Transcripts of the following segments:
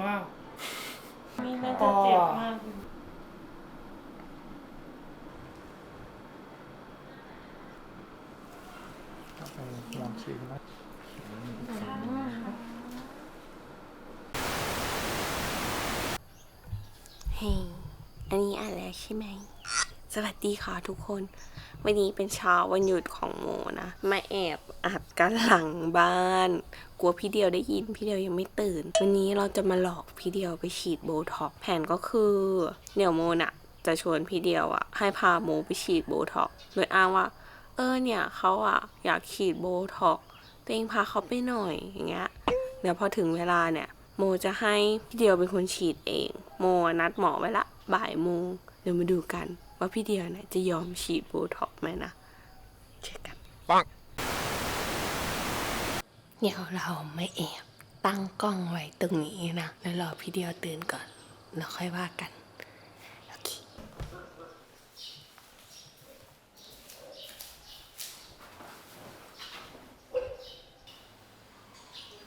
ว้าวนี่น่าจะเจ็บมากลองชิมนะเฮ้ยอันนี้อ่านแล้วใช่ไหม สวัสดีค่ะทุกคน วันนี้เป็นเช้าวันหยุดของโมนะมาแอบอัดกันหลังบ้าน กลัวพี่เดียวได้ยินพี่เดียวยังไม่ตื่น วันนี้เราจะมาหลอกพี่เดียวไปฉีดโบท็อกแผนก็คือ เดี๋ยวโมน่ะจะชวนพี่เดียวอะให้พาโมไปฉีดโบท็อกโดยอ้างว่า เออเนี่ยเขาอะอยากฉีดโบท็อกตัวเองพาเขาไปหน่อยอย่างเงี้ยเดี๋ยวพอถึงเวลาเนี่ยโมจะให้พี่เดียวเป็นคนฉีดเอง โมนัดหมอไว้ละบ่ายโมงเดี๋ยวมาดูกัน ว่าพี่เดียวเนี่ยจะยอมฉีดโบท็อกซ์ไหมนะเช็คกันปังเดี๋ยวเราไม่แอบตั้งกล้องไว้ตรงนี้นะ แล้วรอพี่เดียวตื่นก่อนแล้วค่อยว่ากันโอเค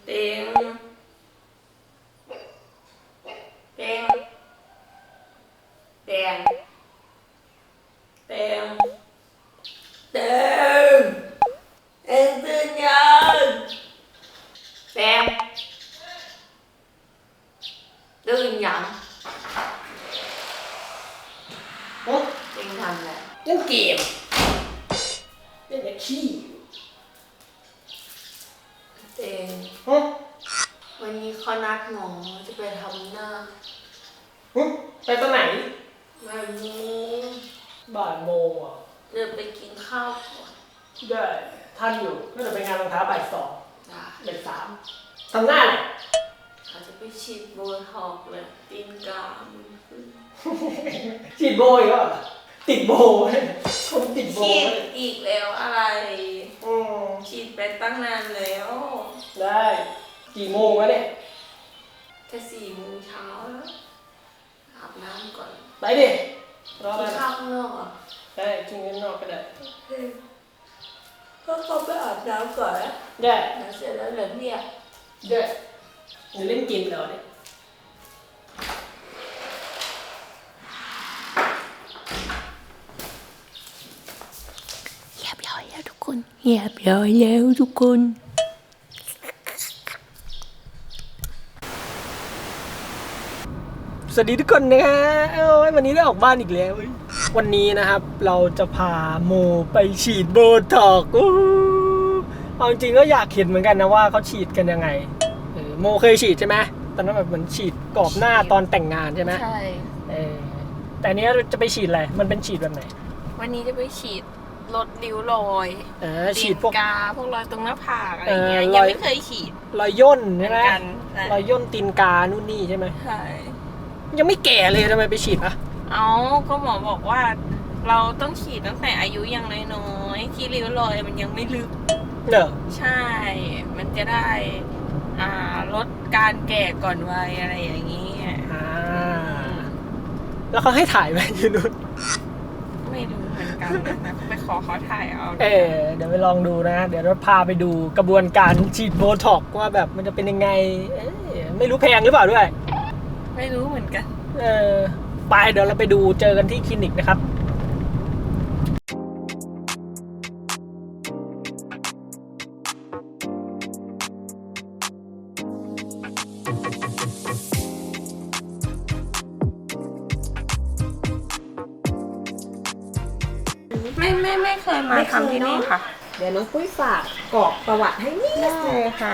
เต็ วันนี้เขานัดหมอจะไปทำหน้าหึไปตอนไหนไม่รู้บ่ายโมงอะเดินไปกินข้าวก่อนได้ทันอยู่ก็จะไปงานรองเท้าบ่ายสองจ้ะบ่ายสามทำหน้าเลยเขาจะไปฉีดโบท็อกซ์เลยตีนกามันขึ้นฉีดโบอีกแล้วเหรอติดโบเลยคนติดโบฉีดเลยอีกแล้วอะไร อืมฉีดไปตั้งนานแล้ว ได้ กี่โมงวะเนี่ย จะสี่โมงเช้าแล้วอาบน้ำก่อนไปดิรอกิไปนข้าวข้างนอกอะได้กินข้างนอกก็ได้ก็เขาไปอาบน้ำก่อนแล้วได้แล้วเสร็จแล้วเดี๋ยวเรียกได้เดี๋ยวเล่นเกมแล้วเนี่ยเรียบร้อยแล้วทุกคนเรียบร้อยแล้วทุกคน สวัสดีทุกคนนะฮะเอ้ยวันนี้ได้ออกบ้านอีกแล้วเว้ยวันนี้นะครับเราจะพาโมไปฉีดโบท็อกซ์อู้เอาจริงๆก็อยากเห็นเหมือนกันนะว่าเขาฉีดกันยังไงเออโมเคยฉีดใช่ไหมตอนนั้นแบบเหมือนฉีดกรอบหน้าตอนแต่งงานใช่ไหมใช่เออแต่อันเนี้ยจะไปฉีดอะไร มันเป็นฉีดแบบไหน วันนี้จะไปฉีดลดริ้วรอยเออฉีดพวกตีนกาพวกรอยตรงหน้าผากอะไรเงี้ยเออรอยยังไม่เคยฉีดรอยย่นเหมืใช่อนไหมกันนะรอยย่นตีนกานู่นนี่ใช่ไหมใช่ ยังไม่แก่เลยทำไมไปฉีดอะ เอาก็หมอบอกว่า เราต้องฉีดตั้งแต่อายุยังน้อยๆที่ริ้วรอยมันยังไม่ลึก เนอะใช่ มันจะได้ อ่าลดการแก่ก่อนวัยอะไรอย่างนี้อ่า แล้วเขาให้ถ่ายไหมอยู่นู่นไม่รู้เหมือนกันนะไปขอเขาถ่ายเอาเออเดี๋ยวไปลองดูนะ เดี๋ยวเราพาไปดูกระบวนการฉีดโบท็อกซ์ว่าแบบมันจะเป็นยังไงเอ๊ะไม่รู้แพงหรือเปล่าด้วย ไม่รู้เหมือนกัน เออไปเดี๋ยวเราไปดูเจอกันที่คลินิกนะครับไม่ไม่ไม่เคยมาไม่เคยทำที่นี่เนอะค่ะ เดี๋ยวน้องปุ้ยฝากกรอกประวัติให้นิดนึงเลยค่ะ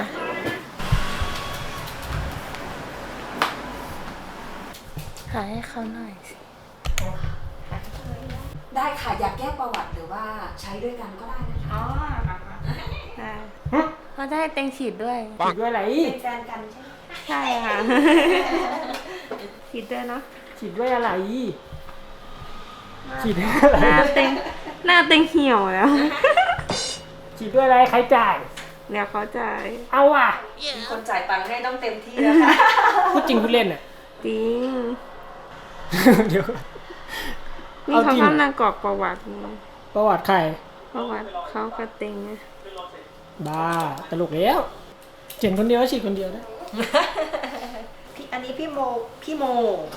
หาให้เขาหน่อยสิได้ค่ะอยากแก้ประวัติหรือว่าใช้ด้วยกันก็ได้นะคะอ๋อได้เขาจะให้เต็งฉีดด้วย ฉีดด้วยอะไร เป็นแฟนกันใช่ไหมใช่ค่ะ ฉีดด้วยเนาะ ฉีดด้วยอะไร ฉีดด้วยอะไร หน้าเต็งหน้าเต็งเหี่ยวแล้ว ฉีดด้วยอะไรใครจ่ายเดี๋ยวเขาจะเอาอะมีคนจ่ายตังค์ให้ต้องเต็มที่นะคะพูดจริงพูดเล่นอะ จริง เดี๋ยวนี่เอาเขาจริงกำลังกรอกประวัติอยู่ประวัติใครประวัติเขากระเต็งไงบ้าตลกแล้วเฉียนคนเดียวก็ฉีดคนเดียวนะพี่ไออันนี้พี่โมพี่โม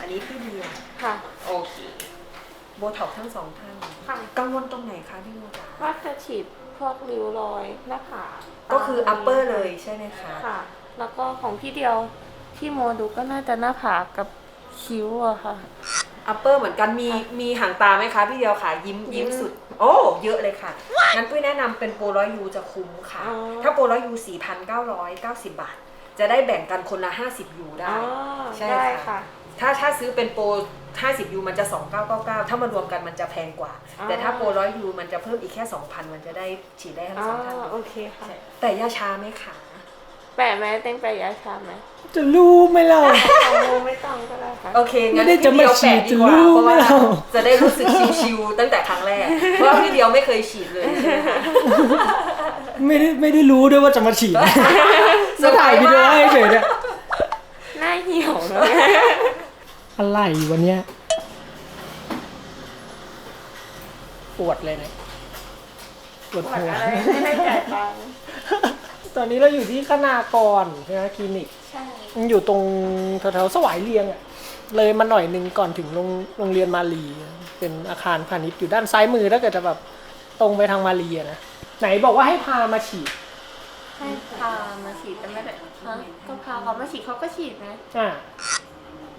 อันนี้พี่เดียค่ะ โอเค โบท็อกซ์ทั้งสองท่านค่ะ กังวลตรงไหนคะพี่โมจ๋าว่าจะฉีดพวกริ้วรอยหน้าผากก็คือ upper เลยใช่ไหมคะ ค่ะ แล้วก็ของพี่เดียวที่โมดูก็น่าจะหน้าผากกับ คิ้วอะค่ะ upper เหมือนกันมีมีหางตาไหมคะพี่เดียวค่ะยิ้มยิ้มสุด โอ้เยอะเลยค่ะงั้นปุ้ยแนะนำเป็นโปรร้อยยูจะคุ้มค่ะ อ๋อ ถ้าโปรร้อยยู4,990บาท จะได้แบ่งกันคนละ50ยูได้อ๋อใช่ได้ค่ะค่ะ ถ้าถ้าซื้อเป็นโปร50ยูมันจะ 2999 ถ้ามารวมกันมันจะแพงกว่า อ๋อ แต่ถ้าโปรร้อยยูมันจะเพิ่มอีกแค่ 2,000 มันจะได้ฉีดได้ทั้งอ๋อสองท่านโอเคค่ะ ใช่แต่ยาชาไหมคะ แปะไหมเต็งแปะยาชาไหมจะรู้ไหมเราของ โมไม่ต้องก็ได้ค่ะโอเคงั้นไม่ได้จะพี่เดียวมาฉีดแปะดีกว่าจะรู้เพราะไหมว่าเราจะได้รู้สึกชิวๆตั้งแต่ครั้งแรก เพราะว่าพี่เดียวไม่เคยฉีดเลยใช่ไหมคะไม่ได้ไม่ได้รู้ด้วยว่าจะมาฉีดจะถ่ายวิดีโอให้เฉยเนี่ยหน้าเหี่ยวเลยอะไรวันเนี้ยปวดเลยเนี่ยปวดปวดหัวอะไรไม่ได้จ่ายตังค์ตอนนี้เราอยู่ที่คณากรใช่ไหมคลินิก ใช่มันอยู่ตรงแถวๆสวายเรียงอะ เลยมาหน่อยหนึ่งก่อนถึงโรงโรงเรียนมาลี เป็นอาคารพาณิชย์อยู่ด้านซ้ายมือถ้าเกิดจะแบบตรงไปทางมาลีอะนะไหนบอกว่าให้พามาฉีดให้พามาฉีดแต่ไม่ได้ฮะก็พาเขามาฉีดเขาก็ฉีดนะอ่า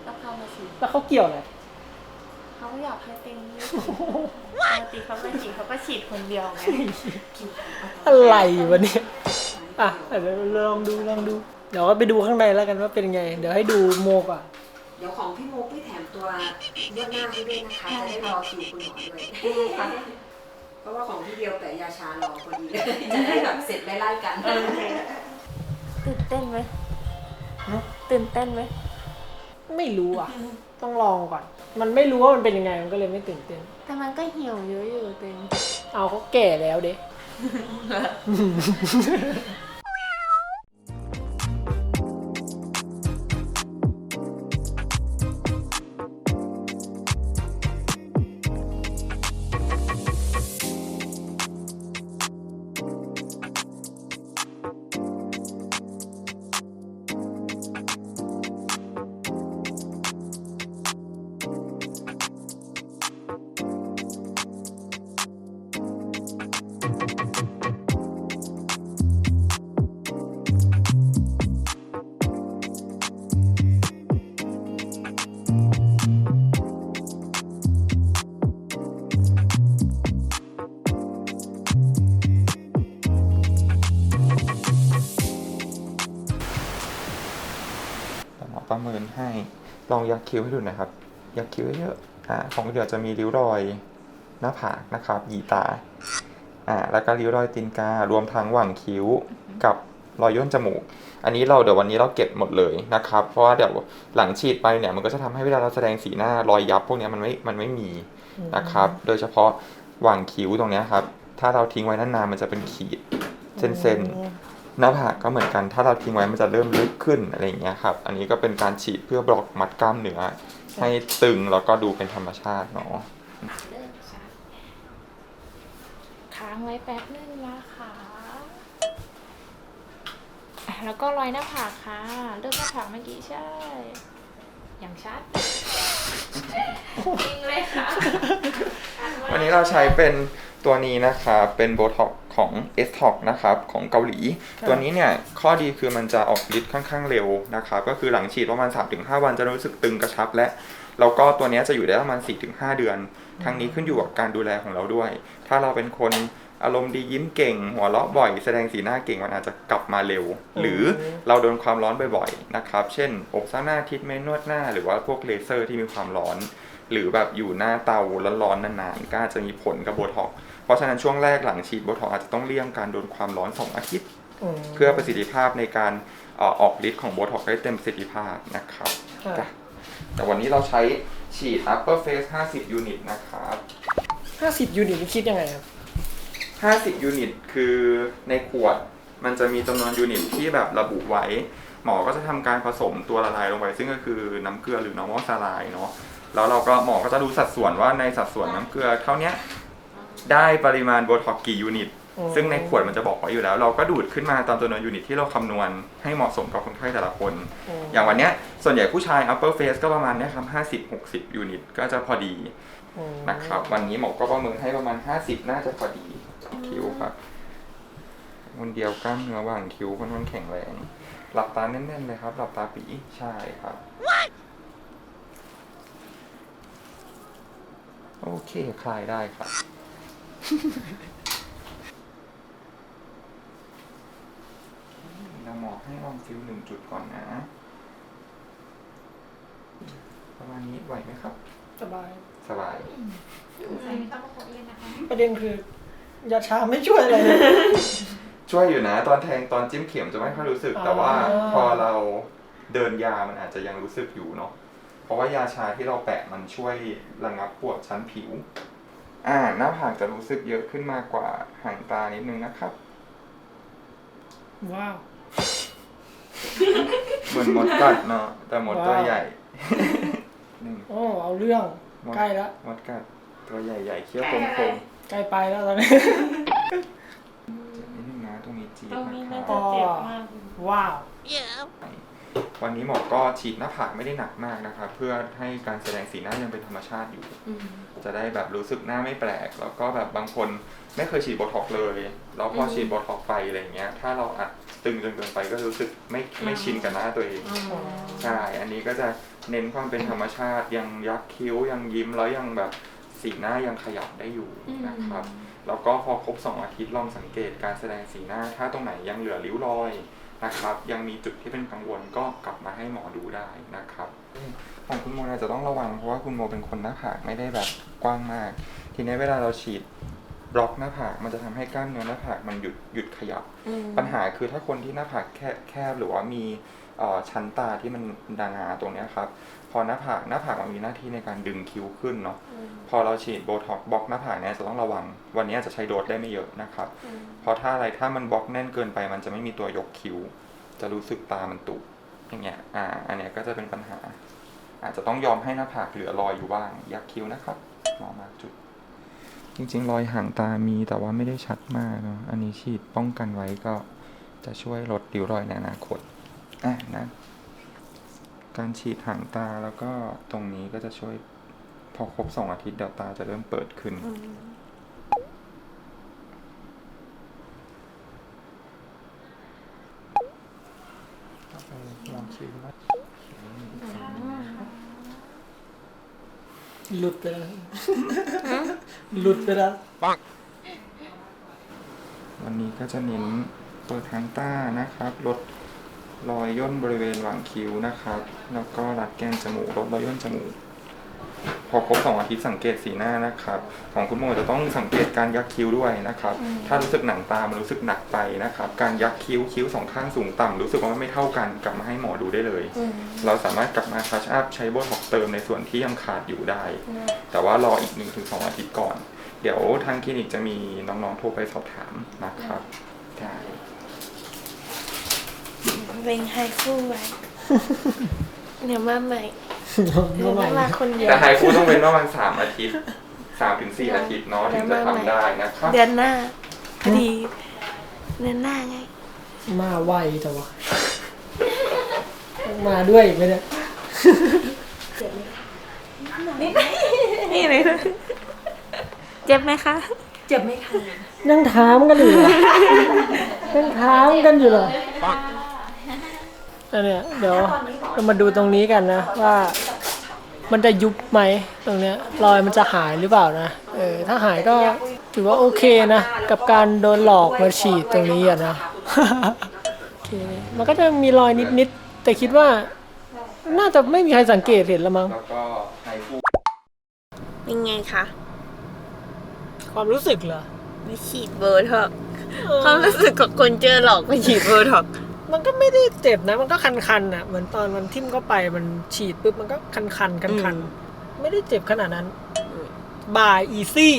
ก็พามาฉีดแล้วเขาเกี่ยวอะไรเขาอยากให้เต็งด้วยปกติเขาไม่ฉีดเขาก็ฉีดคนเดียวไงอะไรวะเนี่ยอะเดี๋ยวลองดูลองดู เดี๋ยวไปดูข้างในแล้วกันว่าเป็นไง เดี๋ยวให้ดูโมก่อน เดี๋ยวของพี่โมปุ้ยแถมตัวนวดหน้าให้ด้วยนะคะ จะได้รอคิวคุณหมอด้วยเพราะว่าของพี่เดียวแต่ยาชารอพอดีเลยจะได้แบบเสร็จไล่ๆกัน ตื่นเต้นไหมฮะตื่นเต้นไหมไม่รู้อะ ต้องลองก่อน มันไม่รู้ว่ามันเป็นยังไงมันก็เลยไม่ตื่นเต้น แต่มันก็เหี่ยวเยอะอยู่เต็งเอาเขาแก่แล้วเด้ ยักคิ้วให้ดูหนะครับ ยักคิ้วเยอะๆอ่าของเดี๋ยวจะมีริ้วรอยหน้าผากนะครับหยีตาอ่าแล้วก็ริ้วรอยตีนการวมทั้งหว่างคิ้วกับรอยย่นจมูก อันนี้เราเดี๋ยววันนี้เราเก็บหมดเลยนะครับ เพราะว่าเดี๋ยวหลังฉีดไปเนี่ยมันก็จะทำให้เวลาเราแสดงสีหน้ารอยยับพวกเนี้ยมันไม่ มันไม่มีนะครับ โดยเฉพาะหว่างคิ้วตรงเนี้ยครับ ถ้าเราทิ้งไว้นานๆมันจะเป็นขีดเส้นๆ หน้าผากก็เหมือนกัน ถ้าเราทิ้งไว้มันจะเริ่มลึกขึ้นอะไรอย่างเงี้ยครับ อันนี้ก็เป็นการฉีดเพื่อบล็อกมัดกล้ามเนื้อให้ตึงแล้วก็ดูเป็นธรรมชาติเนาะเริ่มค่ะค้างไว้แป๊บนึงนะคะอะแล้วก็รอยหน้าผากค่ะเลือกหน้าผากเมื่อกี้ใช่ อย่างชัดจริงเลยค่ะ วันนี้เราใช้เป็น ตัวนี้นะครับเป็นโบท็อกของ s t o k นะครับของเกาหลี ตัวนี้เนี่ยข้อดีคือมันจะออกฤทธิ์ค่อนข้างเร็วนะครับก็คือหลังฉีดประมาณ 3-5 วันจะรู้สึกตึงกระชับและแล้วก็ตัวเนี้ยจะอยู่ได้ประมาณ 4-5 เดือน ทั้งนี้ขึ้นอยู่กับการดูแลของเราด้วย ถ้าเราเป็นคนอารมณ์ดียิ้มเก่ง หัวเราะบ่อยแสดงสีหน้าเก่งมันอาจจะกลับมาเร็ว หรือเราโดนความร้อนบ่อยๆนะครับ เช่น อบซาวน่าทิทเมนต์นวดหน้า หรือว่าพวกเลเซอร์ที่มีความร้อน หรือแบบอยู่หน้าเตาร้อนๆนานๆก็อาจจะมีผลกับโบท็อกซ์เพราะฉะนั้นช่วงแรกหลังฉีดโบท็อกซ์อาจจะต้องเลี่ยงการโดนความร้อน 2 อาทิตย์ เพื่อประสิทธิภาพในการเอ่อออกฤทธิ์ของโบท็อกซ์ได้เต็มประสิทธิภาพนะครับค่ะจ้ะแต่วันนี้เราใช้ฉีด upper face 50 ยูนิตนะครับห้าสิบยูนิตนี่คิดยังไงครับ 50 ยูนิตคือในขวดมันจะมีจำนวนยูนิตที่แบบระบุไว้ หมอก็จะทำการผสมตัวละลายลงไป ซึ่งก็คือน้ำเกลือหรือ normal saline เนาะ แล้วเราก็หมอก็จะรู้สัดส่วนว่าในสัดส่วนน้ำเกลือเท่าเนี้ยได้ปริมาณโบท็อกซ์กี่ยูนิตอ๋อซึ่งในขวดมันจะบอกไว้อยู่แล้ว เราก็ดูดขึ้นมาตามจำนวนยูนิตที่เราคำนวณให้เหมาะสมกับคนไข้แต่ละคนอย่างวันเนี้ยส่วนใหญ่ผู้ชาย upper face ก็ประมาณเนี้ยครับ50 60ยูนิตก็จะพอดีนะครับ วันนี้หมอก็ประเมินให้ประมาณ50น่าจะพอดีคิ้วครับคนเดียวกล้ามเนื้อว่างคิ้วค่อนข้างแข็งแรง หลับตาแน่นๆเลยครับ หลับตาปีใช่ครับ โอเค คลายได้ครับ เราหมอให้ลองฟิลหนึ่งจุดก่อนนะ ประมาณนี้ไหวไหมครับ สบาย สบาย ใส่ไม่ต้องมาโคเองนะคะ ประเด็นคือยาชาไม่ช่วยอะไรเลย ช่วยอยู่นะ ตอนแทงตอนจิ้มเข็มจะไม่ค่อยรู้สึกอ๋อแต่ว่าพอเราเดินยามันอาจจะยังรู้สึกอยู่เนาะเพ ราะว่ายาชาที่เราแปะมันช่วยระงับปวดชั้นผิว อ่าหน้าผากจะรู้สึกเยอะขึ้นมากกว่าหางตานิดนึงนะครับ ว้าว เหมือนมดกัดเนาะแต่มดตัวว้าว ใหญ่หนึ่งโอ้ เอาเรื่องมดใกล้แล้วมดกัดตัวใหญ่ๆเคี้ยวคมๆใกล้ไปแล้วตอนนี้นิดนึงนะตรงนี้จี๊ดตรงนะนี้คน่ารับจะเจ็บมาก ว้าว วันนี้หมอก็ฉีดหน้าผากไม่ได้หนักมากนะครับ เพื่อให้การแสดงสีหน้ายังเป็นธรรมชาติอยู่ จะได้แบบรู้สึกหน้าไม่แปลก แล้วก็แบบบางคนไม่เคยฉีดโบท็อกซ์เลย แล้วพอฉีดโบท็อกซ์ไปอะไรเงี้ย ถ้าเราอัดตึงจนเกินไปก็รู้สึกไม่ไม่ชินกับหน้าตัวเองใช่อันนี้ก็จะเน้นความเป็นธรรมชาติยังยักคิ้วยังยิ้มแล้วยังแบบสีหน้ายังขยับได้อยู่นะครับแล้วก็พอครบ 2 อาทิตย์ลองสังเกตการแสดงสีหน้า ถ้าตรงไหนยังเหลือริ้วรอย นะครับ ยังมีจุดที่เป็นกังวลก็กลับมาให้หมอดูได้นะครับของคุณโมอาจจะต้องระวังเพราะว่าคุณโมเป็นคนหน้าผากไม่ได้แบบกว้างมาก ทีนี้เวลาเราฉีดบล็อกหน้าผากมันจะทำให้กล้ามเนื้อหน้าผากมันหยุดหยุดขยับ ปัญหาคือถ้าคนที่หน้าผากแคบแคบหรือว่ามีเอ่อชั้นตาที่มันดางาตรงเนี้ยครับ พอหน้าผากหน้าผากมันมีหน้าที่ในการดึงคิ้วขึ้นเนาะพอเราฉีดโบท็อกซ์บล็อกหน้าผากเนี่ยจะต้องระวัง วันนี้อาจจะใช้โดสได้ไม่เยอะนะครับเพราะถ้าอะไรถ้ามันบล็อกแน่นเกินไป มันจะไม่มีตัวยกคิ้ว จะรู้สึกตามันตุอย่างเงี้ยอ่าอันเนี้ยก็จะเป็นปัญหา อาจจะต้องยอมให้หน้าผากเหลือรอยอยู่บ้าง ยักคิ้วนะครับหมอมาจุด จริงๆ รอยห่างตามีแต่ว่าไม่ได้ชัดมากเนาะอันนี้ฉีดป้องกันไว้ก็จะช่วยลดริ้วรอยในอนาคตอะนะ การฉีดห่างตาแล้วก็ตรงนี้ก็จะช่วยพอครบสองอาทิตย์เดี๋ยวตาจะเริ่มเปิดขึ้น ลองคิ้วนะหลุดไปแล้ว หลุดไปแล้ววันนี้ก็จะเน้นเปิดทางต้านะครับลด รอยย่นบริเวณหว่างคิ้วนะครับ แล้วก็รัดแก้มจมูกลดรอยย่นจมูก พอครบสองอาทิตย์สังเกตสีหน้านะครับ ของคุณโมจะต้องสังเกตการยักคิ้วด้วยนะครับ ถ้ารู้สึกหนังตามันรู้สึกหนักไปนะครับ การยักคิ้วคิ้วสองข้างสูงต่ำรู้สึกว่ามันไม่เท่ากันกลับมาให้หมอดูได้เลย เราสามารถกลับมาทัชอัพใช้โบท็อกซ์เติมในส่วนที่ยังขาดอยู่ได้ แต่ว่ารออีกหนึ่งถึงสองอาทิตย์ก่อน เดี๋ยวทางคลินิกจะมีน้องๆโทรไปสอบถามนะครับใช่ เป็นไฮฟูไว้เดี๋ยวมาใหม่เดี๋ก็ยวใหม่มาคนเดียวแต่ไฮฟูต้องเป็นประมาณสามอาทิตย์สามถึงสี่อาทิตย์เนาะถึงจะทำได้นะครับเดือนหน้าพอดีเดือนหน้าไง มาไวแต่ว่ามาด้วยอีกไหมเนี่ยนี่เลยเจ็บไหมคะ เจ็บไหมคะ นั่งถามกันอยู่เหรอนั่งถามกันอยู่เหรอ อันเนี้ยเดี๋ยวเรามาดูตรงนี้กันนะ ว่ามันจะยุบไหมตรงเนี้ยรอยมันจะหายหรือเปล่านะเออถ้าหายก็ถือว่าโอเคนะ กับการโดนหลอกมาฉีดตรงนี้อะนะโอเคมันก็จะมีรอยนิดๆแต่คิดว่า น่าจะไม่มีใครสังเกตเห็นละมั้งแล้วก็ไฮฟูเป็นไงคะความรู้สึกเหรอไปฉีดเบอร์เถอะความรู้สึกของคนเจอหลอกไปฉีดเบอร์เถอะ มันก็ไม่ได้เจ็บนะ มันก็คันๆอะ เหมือนตอนมันทิ่มเข้าไปมันฉีดปุ๊บมันก็คันๆคันๆไม่ได้เจ็บขนาดนั้น บายอีซี่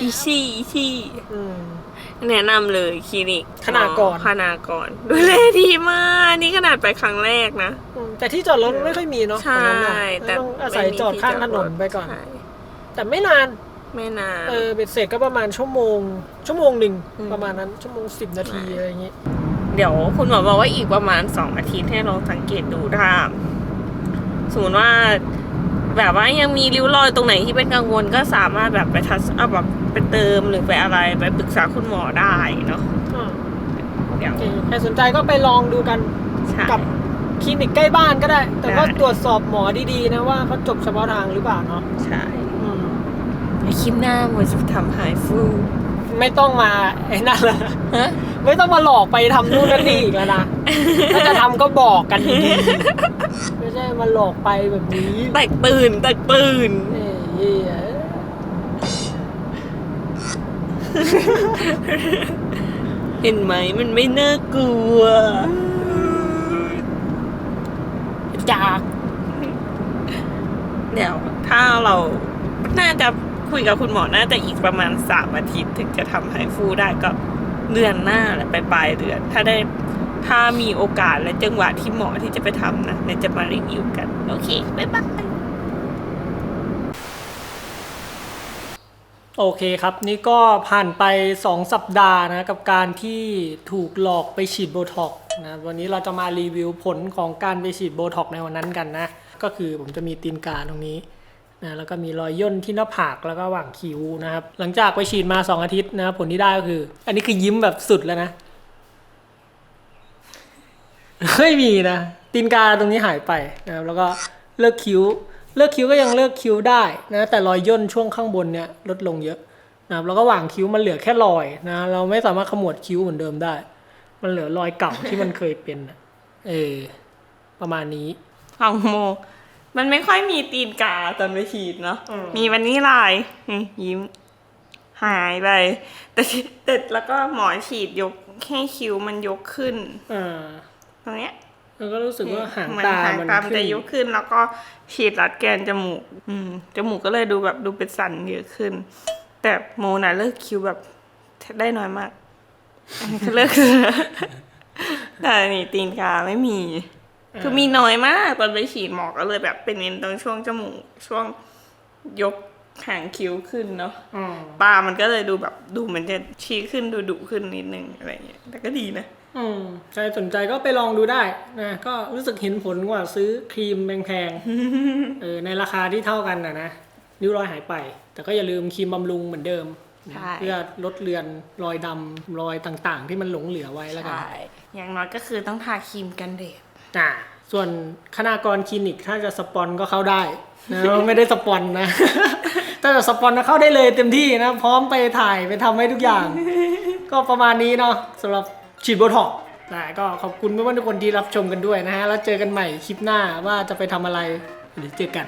อีซี่อีซี่อืมแนะนำเลยคลินิกขนากรขนากรดูแลดีมาก นี่ขนาดไปครั้งแรกนะอืมแต่ที่จอดรถไม่ค่อยมีเนาะใช่ตรงนั้นน่ะแต่ต้องอาศัยจอดข้างถนนไปก่อนใช่แต่ไม่นาน ไม่นาน เออเบ็ดเสร็จก็ประมาณชั่วโมง ชั่วโมงหนึ่งอืมประมาณนั้นชั่วโมงสิบนาทีอะไรอย่างงี้ เดี๋ยวคุณหมอบอกว่าอีกประมาณสองอาทิตย์ให้ลองสังเกตดูถ้าสมมติว่าแบบว่ายังมีริ้วรอยตรงไหนที่เป็นกังวลก็สามารถแบบไปทัศเอาแบบไปเติมหรือไปอะไรไปปรึกษาคุณหมอได้เนาะอ่าเดี๋ยวโอเคใครสนใจก็ไปลองดูกันใช่กับคลินิกใกล้บ้านก็ได้ แต่ก็ได้ตรวจสอบหมอดีๆนะว่าเขาจบเฉพาะทางหรือเปล่าเนาะใช่อืมไอคลิปหน้ามันจะทำหายฟู ไม่ต้องมาไอ้นั่นละฮะ ไม่ต้องมาหลอกไปทำนู่นนั่นนี่อีกแล้วนะถ้าจะทำก็บอกกันดีๆไม่ใช่มาหลอกไปแบบนี้แตกตื่นแตกตื่น เอ้ยเหี้ยเห็นไหมมันไม่น่ากลัว จาก เดี๋ยวถ้าเราน่าจะ คุยกับคุณหมอน่าจะอีกประมาณสามอาทิตย์ ถึงจะทำให้ฟูได้ก็เดือนหน้าแหละไปปลายเดือน ถ้าได้ถ้ามีโอกาสและจังหวะที่เหมาะที่จะไปทำนะเดี๋ยวจะมารีวิวกัน โอเค บ๊ายบายโอเคครับ นี่ก็ผ่านไป 2 สัปดาห์นะ กับการที่ถูกหลอกไปฉีดโบท็อกซ์นะวันนี้เราจะมารีวิวผลของการไปฉีดโบท็อกซ์ในวันนั้นกันนะ ก็คือผมจะมีตีนกาตรงนี้ นะแล้วก็มีรอยย่นที่หน้าผากแล้วก็หว่างคิ้วนะครับ หลังจากไปฉีดมา 2 อาทิตย์นะครับผลที่ได้ก็คือ อันนี้คือยิ้มแบบสุดแล้วนะไม่มีนะตีนกาตรงนี้หายไปนะครับแล้วก็เลิกคิ้ว เลิกคิ้วก็ยังเลิกคิ้วได้นะแต่รอยย่นช่วงข้างบนเนี่ยลดลงเยอะนะครับแล้วก็หว่างคิ้วมันเหลือแค่รอยนะเราไม่สามารถขมวดคิ้วเหมือนเดิมได้ มันเหลือรอยเก่าที่มันเคยเป็นเออประมาณนี้ของโม มันไม่ค่อยมีตีนกาตอนไปฉีดเนาะ อืม มีวันนี้ลายนี่ยิ้ม หายไป แต่แต่แล้วก็หมอฉีดยกแค่คิ้วมันยกขึ้น อ่าตรงเนี้ยแล้วก็รู้สึกว่าหางเหมือนตาหางมันตามนขึ้จะนยกขึ้น แล้วก็ฉีดรัดแกนจมูก อืม จมูกก็เลยดูแบบดูเป็นสันเยอะขึ้น แต่โมน่ะเลิกคิ้วแบบได้น้อยมาก อันนี้คือเลิก แต่นี่ตีนกาไม่มี คือมีน้อยมาก ตอนไปฉีดหมอก็เลยแบบเป็นเน้นตรงช่วงจมูกช่วงยกหางคิ้วขึ้นเนาะอืมตามันก็เลยดูแบบดูเหมือนจะชี้ขึ้นดูดุขึ้นนิดนึงอะไรอย่างเงี้ยแต่ก็ดีนะอืมใครสนใจก็ไปลองดูได้นะก็รู้สึกเห็นผลกว่าซื้อครีมแพงๆเออในราคาที่เท่ากันนะนะริ้วรอยหายไป แต่ก็อย่าลืมครีมบำรุงเหมือนเดิมนะใช่เพื่อลดเลือนรอยดำรอยต่างๆ ที่มันหลงเหลือไว้แล้วกันใช่อย่างน้อยก็คือต้องทาครีมกันแดด อ่าส่วนคณากรคลินิกถ้าจะสปอนก็เข้าได้นะไม่ได้สปอนนะถ้าจะสปอนก็เข้าได้เลยเต็มที่นะ พร้อมไปถ่ายไปทำให้ทุกอย่าง ก็ประมาณนี้เนาะสำหรับฉีดโบท็อกแต่ก็ขอบคุณเพื่อนๆทุกคนที่รับชมกันด้วยนะฮะ แล้วเจอกันใหม่คลิปหน้าว่าจะไปทำอะไรหรือเจอกัน